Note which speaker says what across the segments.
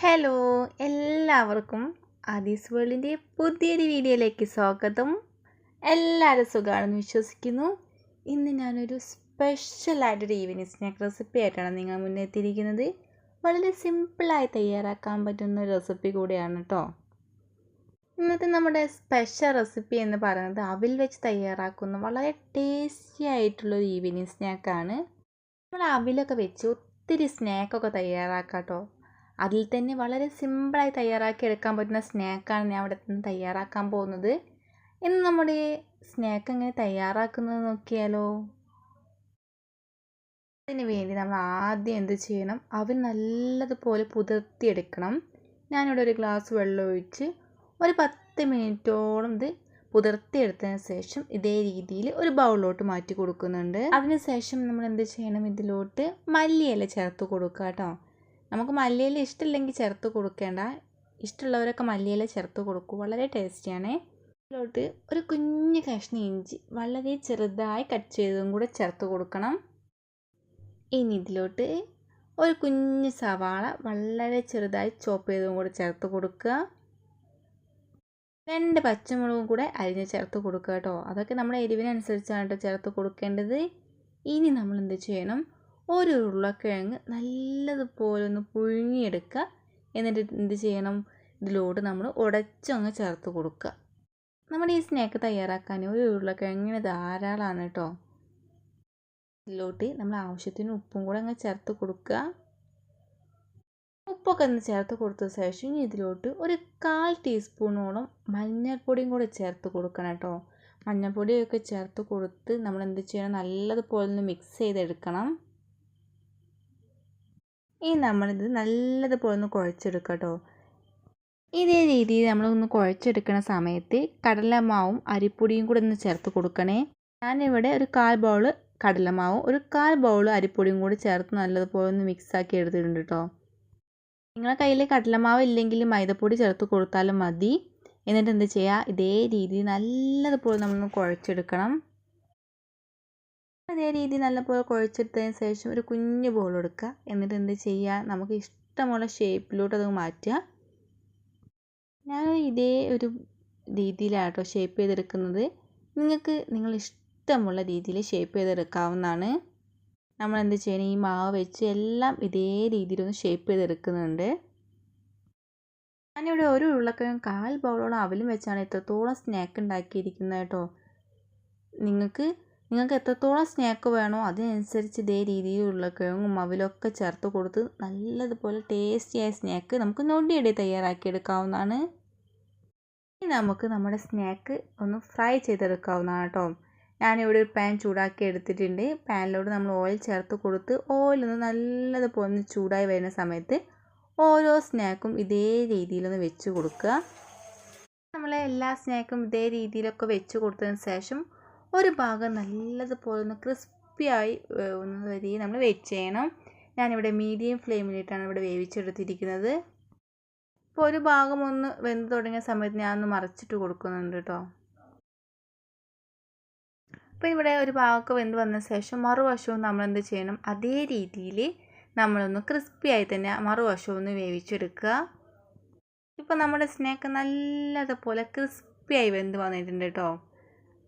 Speaker 1: Hello എല്ലാവർക്കും ആദീസ് വേൾഡിന്റെ പുതിയൊരു വീഡിയോയിലേക്ക് സ്വാഗതം. എല്ലാവരും സുഖമാണെന്ന് വിശ്വസിക്കുന്നു. ഇന്ന് ഞാനൊരു സ്പെഷ്യലായിട്ടൊരു ഈവനിങ് സ്നാക്ക് റെസിപ്പി ആയിട്ടാണ് നിങ്ങൾ മുന്നെത്തിയിരിക്കുന്നത് വളരെ സിമ്പിളായി തയ്യാറാക്കാൻ പറ്റുന്ന ഒരു റെസിപ്പി കൂടിയാണ് കേട്ടോ ഇന്നത്തെ നമ്മുടെ സ്പെഷ്യൽ റെസിപ്പി എന്ന് പറയുന്നത് അവിൽ വെച്ച് തയ്യാറാക്കുന്ന വളരെ ടേസ്റ്റി ആയിട്ടുള്ളൊരു ഈവനിങ് സ്നാക്കാണ് നമ്മൾ അവിലൊക്കെ വെച്ച് ഒത്തിരി സ്നാക്കൊക്കെ തയ്യാറാക്കാം കേട്ടോ അതിൽ തന്നെ വളരെ സിമ്പിളായി തയ്യാറാക്കി എടുക്കാൻ പറ്റുന്ന സ്നാക്കാണ് ഞാൻ അവിടെ നിന്ന് തയ്യാറാക്കാൻ പോകുന്നത്. ഇന്ന് നമ്മുടെ സ്നാക്ക് എങ്ങനെ തയ്യാറാക്കുന്നത് നോക്കിയാലോ? അതിന് വേണ്ടി നമ്മൾ ആദ്യം എന്ത് ചെയ്യണം? അവൻ നല്ലതുപോലെ പുതിർത്തിയെടുക്കണം. ഞാനിവിടെ ഒരു ഗ്ലാസ് വെള്ളം ഒഴിച്ച് ഒരു പത്ത് മിനിറ്റോളം ഇത് പുതിർത്തിയെടുത്തതിന് ശേഷം ഇതേ രീതിയിൽ ഒരു ബൗളിലോട്ട് മാറ്റി കൊടുക്കുന്നുണ്ട്. അതിന് ശേഷം നമ്മൾ എന്ത് ചെയ്യണം? ഇതിലോട്ട് മല്ലിയില ചേർത്ത് കൊടുക്കുക കേട്ടോ. നമുക്ക് മല്ലിയില ഇഷ്ടമില്ലെങ്കിൽ ചേർത്ത് കൊടുക്കേണ്ട. ഇഷ്ടമുള്ളവരൊക്കെ മല്ലിയില ചേർത്ത് കൊടുക്കും. വളരെ ടേസ്റ്റിയാണ് ഇതിലോട്ട് ഒരു കുഞ്ഞ് കഷ്ണം ഇഞ്ചി വളരെ ചെറുതായി കട്ട് ചെയ്തതും കൂടെ ചേർത്ത് കൊടുക്കണം. ഇനി ഇതിലോട്ട് ഒരു കുഞ്ഞ് സവാള വളരെ ചെറുതായി ചോപ്പ് ചെയ്തതും കൂടെ ചേർത്ത് കൊടുക്കുക. രണ്ട് പച്ചമുളകും കൂടെ അരിഞ്ഞ് ചേർത്ത് കൊടുക്കുക കേട്ടോ. അതൊക്കെ നമ്മുടെ എരിവിനനുസരിച്ചാണ് കേട്ടോ ചേർത്ത് കൊടുക്കേണ്ടത്. ഇനി നമ്മൾ എന്ത് ചെയ്യണം? ഒരു ഉരുളക്കിഴങ്ങ് നല്ലതുപോലെ ഒന്ന് പുഴുങ്ങിയെടുക്കുക. എന്നിട്ട് എന്ത് ചെയ്യണം? ഇതിലോട്ട് നമ്മൾ ഉടച്ചങ്ങ് ചേർത്ത് കൊടുക്കുക. നമ്മുടെ ഈ സ്നാക്ക് തയ്യാറാക്കാൻ ഒരു ഉരുളക്കിഴങ്ങിന് ധാരാളമാണ് കേട്ടോ. ഇതിലോട്ട് നമ്മൾ ആവശ്യത്തിന് ഉപ്പും കൂടെ അങ്ങ് ചേർത്ത് കൊടുക്കുക. ഉപ്പൊക്കെ ഒന്ന് ചേർത്ത് കൊടുത്ത ശേഷം ഇനി ഇതിലോട്ട് ഒരു കാൽ ടീസ്പൂണോളം മഞ്ഞൾപ്പൊടിയും കൂടെ ചേർത്ത് കൊടുക്കണം കേട്ടോ. മഞ്ഞൾപ്പൊടിയൊക്കെ ചേർത്ത് കൊടുത്ത് നമ്മൾ എന്ത് ചെയ്യണം? നല്ലതുപോലെ ഒന്ന് മിക്സ് ചെയ്തെടുക്കണം. ഇനി നമ്മളിത് നല്ലതുപോലെ ഒന്ന് കുഴച്ചെടുക്കുക കേട്ടോ ഇതേ രീതിയിൽ നമ്മളൊന്ന് കുഴച്ചെടുക്കുന്ന സമയത്ത് കടലമാവും അരിപ്പൊടിയും കൂടെ ഒന്ന് ചേർത്ത് കൊടുക്കണേ. ഞാനിവിടെ ഒരു കാൽ ബൗൾ കടലമാവും ഒരു കാൽ ബൗൾ അരിപ്പൊടിയും കൂടി ചേർത്ത് നല്ലതുപോലെ ഒന്ന് മിക്സാക്കി എടുത്തിട്ടുണ്ട് കേട്ടോ നിങ്ങളുടെ കയ്യിൽ കടലമാവ് ഇല്ലെങ്കിൽ മൈദപ്പൊടി ചേർത്ത് കൊടുത്താലും മതി. എന്നിട്ട് എന്ത് ചെയ്യുക ഇതേ രീതിയിൽ നല്ലതുപോലെ നമ്മളൊന്ന് കുഴച്ചെടുക്കണം. അതേ രീതിയിൽ നല്ലപോലെ കുഴച്ചെടുത്തതിന് ശേഷം ഒരു കുഞ്ഞ് ബോൾ എടുക്കുക. എന്നിട്ട് എന്ത് ചെയ്യുക? നമുക്ക് ഇഷ്ടമുള്ള ഷേപ്പിലോട്ട് അത് മാറ്റുക. ഞാൻ ഇതേ ഒരു രീതിയിലാണ് കേട്ടോ ഷേപ്പ് ചെയ്തെടുക്കുന്നത്. നിങ്ങൾക്ക് നിങ്ങൾ ഇഷ്ടമുള്ള രീതിയിൽ ഷേപ്പ് ചെയ്തെടുക്കാവുന്നതാണ്. നമ്മൾ എന്ത് ചെയ്യണം? ഈ മാവ് വെച്ച് എല്ലാം ഇതേ രീതിയിലൊന്ന് ഷേപ്പ് ചെയ്തെടുക്കുന്നുണ്ട്. ഞാനിവിടെ ഒരു ഉരുളക്കിഴം കാൽ ബൗളോളം അവലും വെച്ചാണ് എത്രത്തോളം സ്നാക്ക് ഉണ്ടാക്കിയിരിക്കുന്നത് കേട്ടോ. നിങ്ങൾക്ക് നിങ്ങൾക്ക് എത്രത്തോളം സ്നാക്ക് വേണോ അതിനനുസരിച്ച് ഇതേ രീതിയിലുള്ള കിഴങ്ങും മവിലൊക്കെ ചേർത്ത് കൊടുത്ത് നല്ലതുപോലെ ടേസ്റ്റിയായ സ്നാക്ക് നമുക്ക് നൊണ്ടിയിടെ തയ്യാറാക്കിയെടുക്കാവുന്നതാണ്. ഇനി നമുക്ക് നമ്മുടെ സ്നാക്ക് ഒന്ന് ഫ്രൈ ചെയ്തെടുക്കാവുന്നതാണ് കേട്ടോ. ഞാനിവിടെ ഒരു പാൻ ചൂടാക്കി എടുത്തിട്ടുണ്ട്. പാനിലോട്ട് നമ്മൾ ഓയിൽ ചേർത്ത് കൊടുത്ത് ഓയിലൊന്ന് നല്ലതുപോലെ ഒന്ന് ചൂടായി വരുന്ന സമയത്ത് ഓരോ സ്നാക്കും ഇതേ രീതിയിലൊന്ന് വെച്ച് കൊടുക്കുക. നമ്മളെ എല്ലാ സ്നാക്കും ഇതേ രീതിയിലൊക്കെ വെച്ച് കൊടുത്തതിന് ശേഷം ഒരു ഭാഗം നല്ലതുപോലെ ഒന്ന് ക്രിസ്പിയായി ഒന്ന് വരി നമ്മൾ വെയിറ്റ് ചെയ്യണം. ഞാനിവിടെ മീഡിയം ഫ്ലെയിമിലിട്ടാണ് ഇവിടെ വേവിച്ചെടുത്തിരിക്കുന്നത്. ഇപ്പോൾ ഒരു ഭാഗം ഒന്ന് വെന്ത് തുടങ്ങിയ സമയത്ത് ഞാനൊന്ന് മറച്ചിട്ട് കൊടുക്കുന്നുണ്ട് കേട്ടോ അപ്പോൾ ഇവിടെ ഒരു ഭാഗമൊക്കെ വെന്ത് വന്ന ശേഷം മറുവശവും നമ്മൾ എന്ത് ചെയ്യണം? അതേ രീതിയിൽ നമ്മളൊന്ന് ക്രിസ്പിയായി തന്നെ മറുവശവും ഒന്ന് വേവിച്ചെടുക്കുക. ഇപ്പോൾ നമ്മുടെ സ്നാക്ക് നല്ലതുപോലെ ക്രിസ്പിയായി വെന്ത് വന്നിട്ടുണ്ട് കേട്ടോ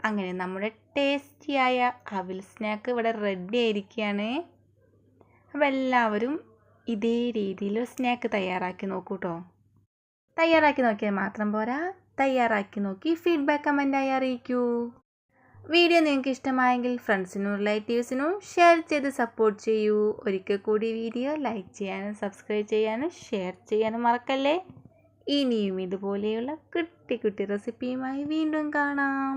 Speaker 1: അങ്ങനെ നമ്മുടെ ടേസ്റ്റിയായ അവിൽ സ്നാക്ക് ഇവിടെ റെഡി ആയിരിക്കുകയാണ്. അപ്പോൾ എല്ലാവരും ഇതേ രീതിയിൽ സ്നാക്ക് തയ്യാറാക്കി നോക്കൂ കേട്ടോ തയ്യാറാക്കി നോക്കിയാൽ മാത്രം പോരാ. തയ്യാറാക്കി നോക്കി ഫീഡ്ബാക്ക് കമന്റായി അറിയിക്കൂ. വീഡിയോ നിങ്ങൾക്ക് ഇഷ്ടമായെങ്കിൽ ഫ്രണ്ട്സിനും റിലേറ്റീവ്സിനും ഷെയർ ചെയ്ത് സപ്പോർട്ട് ചെയ്യൂ. ഒരിക്കൽ കൂടി വീഡിയോ ലൈക്ക് ചെയ്യാനും സബ്സ്ക്രൈബ് ചെയ്യാനും ഷെയർ ചെയ്യാനും മറക്കല്ലേ? ഇനിയും ഇതുപോലെയുള്ള കുട്ടി കുട്ടി റെസിപ്പിയുമായി വീണ്ടും കാണാം.